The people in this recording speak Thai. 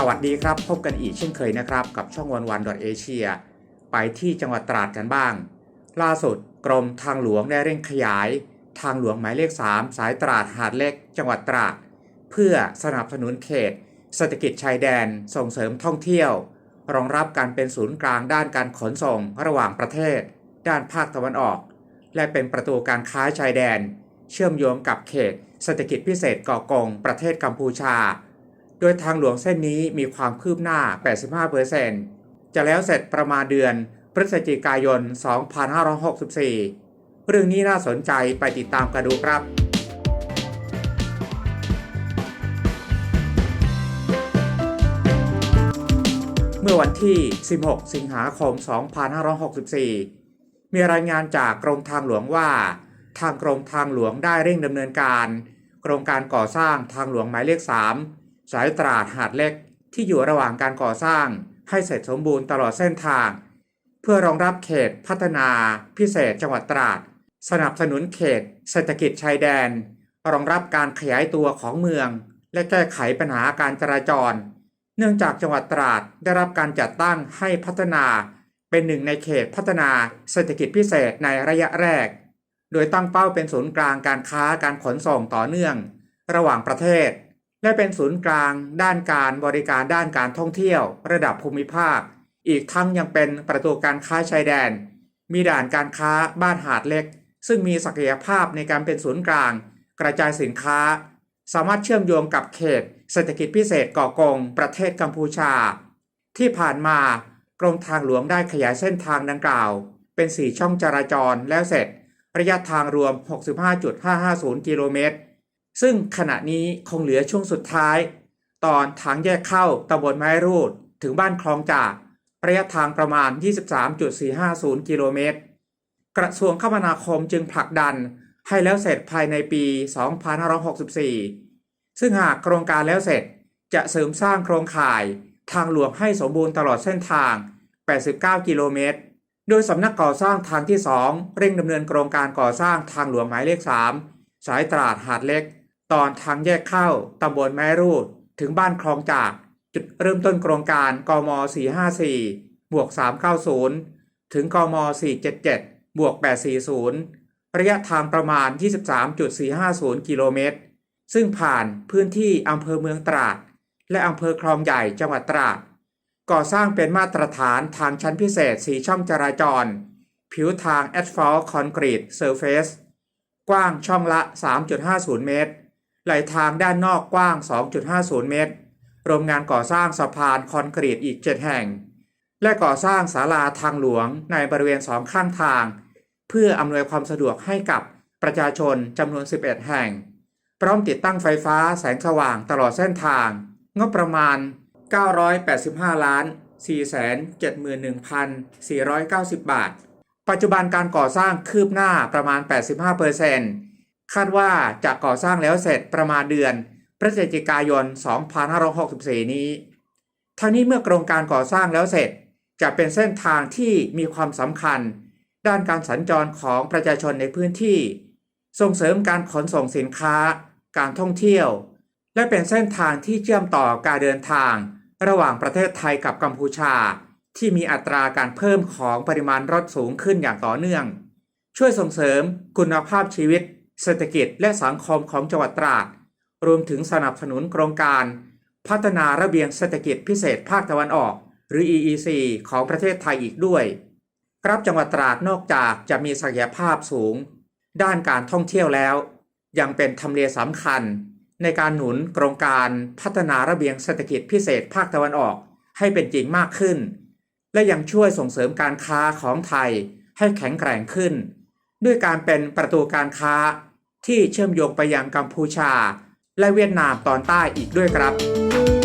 สวัสดีครับ พบกันอีกเช่นเคยนะครับ กับช่องวันวันดอทเอเชียไปที่จังหวัดตราดกันบ้าง ล่าสุดกรมทางหลวงได้เร่งขยาย ทางหลวงหมายเลข 3 สายตราดหาดเล็ก จังหวัดตราด เพื่อสนับสนุนเขตเศรษฐกิจชายแดนส่งเสริมท่องเที่ยว รองรับการเป็นศูนย์กลางด้านการขนส่งระหว่างประเทศ ด้านภาคตะวันออก และเป็นประตูการค้าชายแดน เชื่อมโยงกับเขตเศรษฐกิจพิเศษเกาะกงประเทศกัมพูชา โดยทางหลวงเส้นนี้มีความคืบหน้า 85%จะแล้วเสร็จประมาณเดือนพฤศจิกายน 2564 เรื่องนี้น่าสนใจไปติดตามกันดูครับเมื่อวันที่ 16 สิงหาคม 2564 มีรายงานจากกรมทางหลวงว่า ทางกรมทางหลวงได้เร่งดำเนินการ โครงการก่อสร้างทางหลวงหมายเลข 3 สายตราดหาดเล็กที่อยู่ระหว่างการก่อสร้างให้เสร็จสมบูรณ์ตลอดเส้นทาง เพื่อรองรับเขตพัฒนาพิเศษจังหวัดตราด สนับสนุนเขตเศรษฐกิจชายแดน รองรับการขยายตัวของเมือง และแก้ไขปัญหาการจราจร เนื่องจากจังหวัดตราดได้รับการจัดตั้งให้พัฒนา เป็นหนึ่งในเขตพัฒนาเศรษฐกิจพิเศษในระยะแรก โดยตั้งเป้าเป็นศูนย์กลางการค้าการขนส่งต่อเนื่อง ระหว่างประเทศ และเป็นศูนย์กลาง ด้านการบริการด้านการท่องเที่ยว ระดับภูมิภาค อีกทั้งยังเป็นประตูการค้าชายแดน มีด่านการค้าบ้านหาดเล็ก ซึ่งมีศักยภาพในการเป็นศูนย์กลาง กระจายสินค้า สามารถเชื่อมโยงกับเขต เศรษฐกิจพิเศษเกาะกง ประเทศกัมพูชา ที่ผ่านมากรมทางหลวงได้ขยายเส้นทางดังกล่าว เป็น 4 ช่องจราจรแล้วเสร็จ ระยะทางรวม 65.550 กิโลเมตร ซึ่งขณะนี้คงเหลือช่วงสุดท้าย ตอนทางแยกเข้าตำบลไม้รูดถึงบ้านคลองจากระยะทางประมาณ 23.450 กิโลเมตร กระทรวงคมนาคมจึงผลักดันให้แล้วเสร็จภายในปี 2564 ซึ่งหากโครงการแล้วเสร็จจะเสริมสร้างโครงข่ายทางหลวงให้สมบูรณ์ตลอดเส้นทาง 89 กิโลเมตร โดยสำนักก่อสร้างทางที่ 2 เร่งดำเนินโครงการก่อสร้างทางหลวงหมายเลข 3 สายตราดหาดเล็ก ตอนทางแยกเข้าตำบลแม่รูดถึงบ้านคลองจากจุดเริ่มต้นโครงการกม 454 บวก 390 ถึงกม 477 บวก 840 ระยะทางประมาณ 23.450 กิโลเมตร ซึ่งผ่านพื้นที่อำเภอเมืองตราด และอำเภอคลองใหญ่จังหวัดตราด ก่อสร้างเป็นมาตรฐานทางชั้นพิเศษ 4 ช่องจราจร ผิวทาง Asphalt Concrete Surface กว้างช่องละ 3.50 เมตร ไหลทางด้านนอกกว้าง 2.50 เมตรโรงงานก่อสร้างสะพานคอนกรีตอีก 7 แห่ง และก่อสร้างศาลาทางหลวงในบริเวณสองข้างทาง เพื่ออำนวยความสะดวกให้กับประชาชนจำนวน 11 แห่ง พร้อมติดตั้งไฟฟ้าแสงสว่างตลอดเส้นทาง งบประมาณ 985 ล้าน 471,490 บาท ปัจจุบันการก่อสร้างคืบหน้าประมาณ 85% คาดว่าจะก่อสร้างแล้วเสร็จประมาณเดือนพฤศจิกายน 2564 นี้ ทั้งนี้เมื่อโครงการก่อสร้างแล้วเสร็จ จะเป็นเส้นทางที่มีความสำคัญ ด้านการสัญจรของประชาชนในพื้นที่ ส่งเสริมการขนส่งสินค้า การท่องเที่ยว และเป็นเส้นทางที่เชื่อมต่อการเดินทาง ระหว่างประเทศไทยกับกัมพูชา ที่มีอัตราการเพิ่มของปริมาณรถสูงขึ้นอย่างต่อเนื่อง ช่วยส่งเสริมคุณภาพชีวิต เศรษฐกิจและสังคมของจังหวัดตราด รวมถึงสนับสนุนโครงการ พัฒนาระเบียงเศรษฐกิจพิเศษภาคตะวันออก หรือ EEC ของประเทศไทยอีกด้วย ครับจังหวัดตราดนอกจากจะมีศักยภาพสูง ด้านการท่องเที่ยวแล้ว ยังเป็นทำเลสำคัญ ในการหนุนโครงการพัฒนาระเบียงเศรษฐกิจพิเศษภาคตะวันออก ให้เป็นจริงมากขึ้น และยังช่วยส่งเสริมการค้าของไทยให้แข็งแกร่งขึ้น ด้วยการเป็นประตูการค้า ที่เชื่อมโยงไปยังกัมพูชา และเวียดนามตอนใต้อีกด้วยครับ